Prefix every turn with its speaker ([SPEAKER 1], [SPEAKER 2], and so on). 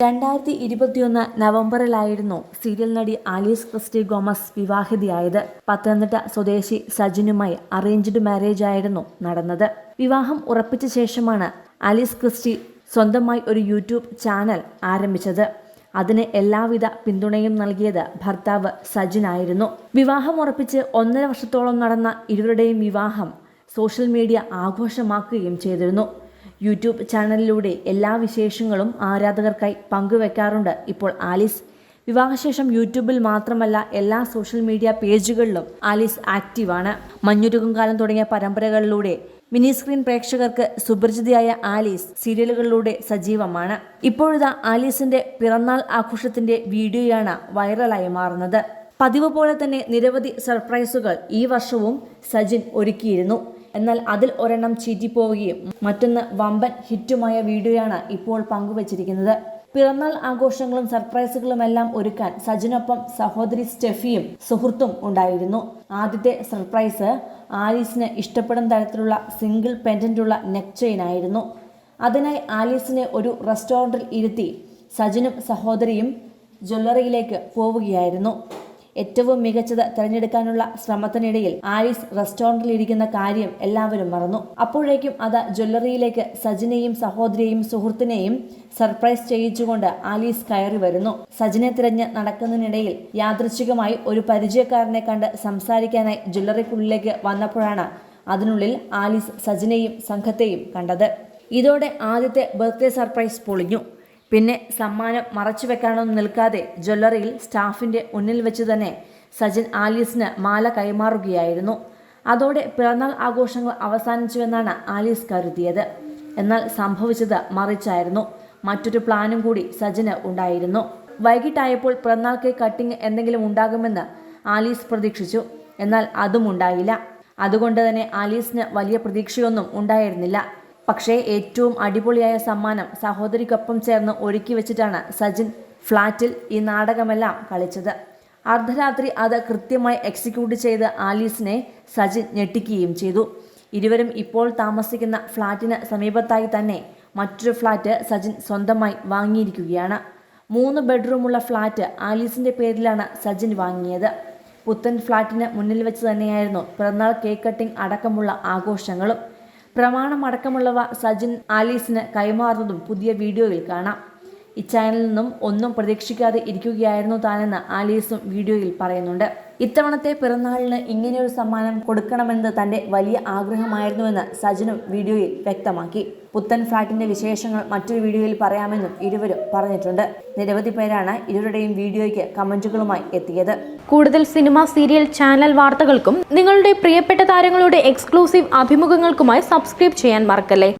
[SPEAKER 1] രണ്ടായിരത്തി ഇരുപത്തിയൊന്ന് നവംബറിലായിരുന്നു സീരിയൽ നടി ആലീസ് ക്രിസ്റ്റി ഗോമസ് വിവാഹിതയായത്. പത്തനംതിട്ട സ്വദേശി സജിനുമായി അറേഞ്ച്ഡ് മാരേജ് ആയിരുന്നു നടന്നത്. വിവാഹം ഉറപ്പിച്ച ശേഷമാണ് ആലീസ് ക്രിസ്റ്റി സ്വന്തമായി ഒരു യൂട്യൂബ് ചാനൽ ആരംഭിച്ചത്. അതിന് എല്ലാവിധ പിന്തുണയും നൽകിയത് ഭർത്താവ് സജിനായിരുന്നു. വിവാഹം ഉറപ്പിച്ച് ഒന്നര വർഷത്തോളം നടന്ന ഇരുവരുടെയും വിവാഹം സോഷ്യൽ മീഡിയ ആഘോഷമാക്കുകയും ചെയ്തിരുന്നു. യൂട്യൂബ് ചാനലിലൂടെ എല്ലാ വിശേഷങ്ങളും ആരാധകർക്കായി പങ്കുവെക്കാറുണ്ട് ഇപ്പോൾ ആലിസ്. വിവാഹശേഷം യൂട്യൂബിൽ മാത്രമല്ല എല്ലാ സോഷ്യൽ മീഡിയ പേജുകളിലും ആലിസ് ആക്റ്റീവാണ്. മഞ്ഞുരുകും കാലം തുടങ്ങിയ പരമ്പരകളിലൂടെ മിനി സ്ക്രീൻ പ്രേക്ഷകർക്ക് സുപരിചിതയായ ആലീസ് സീരിയലുകളിലൂടെ സജീവമാണ്. ഇപ്പോഴിതാ ആലീസിന്റെ പിറന്നാൾ ആഘോഷത്തിന്റെ വീഡിയോയാണ് വൈറലായി മാറുന്നത്. പതിവ് പോലെ തന്നെ നിരവധി സർപ്രൈസുകൾ ഈ വർഷവും സജിൻ ഒരുക്കിയിരുന്നു. എന്നാൽ അതിൽ ഒരെണ്ണം ചീറ്റിപ്പോവുകയും മറ്റൊന്ന് വമ്പൻ ഹിറ്റുമായ വീഡിയോയാണ് ഇപ്പോൾ പങ്കുവച്ചിരിക്കുന്നത്. പിറന്നാൾ ആഘോഷങ്ങളും സർപ്രൈസുകളുമെല്ലാം ഒരുക്കാൻ സജിനൊപ്പം സഹോദരി സ്റ്റെഫിയും സുഹൃത്തും ഉണ്ടായിരുന്നു. ആദ്യത്തെ സർപ്രൈസ് ആലീസിന് ഇഷ്ടപ്പെടുന്ന തരത്തിലുള്ള സിംഗിൾ പെൻഡന്റുള്ള നെക്ക് ചെയിൻ ആയിരുന്നു. അതിനായി ആലീസിനെ ഒരു റെസ്റ്റോറന്റിൽ ഇരുത്തി സജിനും സഹോദരിയും ജ്വല്ലറിയിലേക്ക് പോവുകയായിരുന്നു. ഏറ്റവും മികച്ചത് തിരഞ്ഞെടുക്കാനുള്ള ശ്രമത്തിനിടയിൽ ആരിസ് റെസ്റ്റോറന്റിൽ ഇരിക്കുന്ന കാര്യം എല്ലാവരും മറന്നു. അപ്പോഴേക്കും അത് ജ്വല്ലറിയിലേക്ക് സജിനെയും സഹോദരിയെയും സുഹൃത്തിനെയും സർപ്രൈസ് ചെയ്യിച്ചുകൊണ്ട് ആലീസ് കയറി വരുന്നു. സജിനെ തിരഞ്ഞ് നടക്കുന്നതിനിടയിൽ യാദൃച്ഛികമായി ഒരു പരിചയക്കാരനെ കണ്ട് സംസാരിക്കാനായി ജ്വല്ലറിക്കുള്ളിലേക്ക് വന്നപ്പോഴാണ് അതിനുള്ളിൽ ആലീസ് സജിനെയും സംഘത്തെയും കണ്ടത്. ഇതോടെ ആദ്യത്തെ ബർത്ത്ഡേ സർപ്രൈസ് പൊളിഞ്ഞു. പിന്നെ സമ്മാനം മറച്ചു വെക്കാനൊന്നും നിൽക്കാതെ ജ്വല്ലറിയിൽ സ്റ്റാഫിന്റെ മുന്നിൽ വെച്ച് തന്നെ സജിൻ ആലീസിന് മാല കൈമാറുകയായിരുന്നു. അതോടെ പിറന്നാൾ ആഘോഷങ്ങൾ അവസാനിച്ചുവെന്നാണ് ആലീസ് കരുതിയത്. എന്നാൽ സംഭവിച്ചത് മറിച്ചായിരുന്നു. മറ്റൊരു പ്ലാനും കൂടി സജിന് ഉണ്ടായിരുന്നു. വൈകിട്ടായപ്പോൾ പിറന്നാൾ കേക്ക് കട്ടിങ് എന്തെങ്കിലും ഉണ്ടാകുമെന്ന് ആലീസ് പ്രതീക്ഷിച്ചു. എന്നാൽ അതും ഉണ്ടായില്ല. അതുകൊണ്ട് തന്നെ ആലീസിന് വലിയ പ്രതീക്ഷയൊന്നും ഉണ്ടായിരുന്നില്ല. പക്ഷേ ഏറ്റവും അടിപൊളിയായ സമ്മാനം സഹോദരിക്കൊപ്പം ചേർന്ന് ഒരുക്കി വെച്ചിട്ടാണ് സജിൻ ഫ്ലാറ്റിൽ ഈ നാടകമെല്ലാം കളിച്ചത്. അർദ്ധരാത്രി അത് കൃത്യമായി എക്സിക്യൂട്ട് ചെയ്ത് ആലീസിനെ സജിൻ ഞെട്ടിക്കുകയും ചെയ്തു. ഇരുവരും ഇപ്പോൾ താമസിക്കുന്ന ഫ്ളാറ്റിന് സമീപത്തായി തന്നെ മറ്റൊരു ഫ്ളാറ്റ് സജിൻ സ്വന്തമായി വാങ്ങിയിരിക്കുകയാണ്. മൂന്ന് ബെഡ്റൂമുള്ള ഫ്ളാറ്റ് ആലീസിന്റെ പേരിലാണ് സജിൻ വാങ്ങിയത്. പുത്തൻ ഫ്ളാറ്റിന് മുന്നിൽ വെച്ച് തന്നെയായിരുന്നു പിറന്നാൾ കേക്ക് കട്ടിംഗ് അടക്കമുള്ള ആഘോഷങ്ങളും. പ്രമാണമടക്കമുള്ളവ സജിൻ ആലീസിന് കൈമാറുന്നതും പുതിയ വീഡിയോയിൽ കാണാം ഇച്ചാനലിൽ നിന്നും ഒന്നും പ്രതീക്ഷിക്കാതെ ഇരിക്കുകയായിരുന്നു താനെന്ന് ആലീസും വീഡിയോയിൽ പറയുന്നുണ്ട്. ഇത്തവണത്തെ പിറന്നാളിന് ഇങ്ങനെയൊരു സമ്മാനം കൊടുക്കണമെന്ന് തന്റെ വലിയ ആഗ്രഹമായിരുന്നുവെന്ന് സജിനും വീഡിയോയിൽ വ്യക്തമാക്കി. പുത്തൻ ഫ്ലാറ്റിന്റെ വിശേഷങ്ങൾ മറ്റൊരു വീഡിയോയിൽ പറയാമെന്നും ഇരുവരും പറഞ്ഞിട്ടുണ്ട്. നിരവധി പേരാണ് ഇരുവരുടെയും വീഡിയോയ്ക്ക് കമന്റുകളുമായി എത്തിയത്.
[SPEAKER 2] കൂടുതൽ സിനിമ സീരിയൽ ചാനൽ വാർത്തകൾക്കും നിങ്ങളുടെ പ്രിയപ്പെട്ട താരങ്ങളുടെ എക്സ്ക്ലൂസീവ് അഭിമുഖങ്ങൾക്കുമായി സബ്സ്ക്രൈബ് ചെയ്യാൻ മറക്കല്ലേ?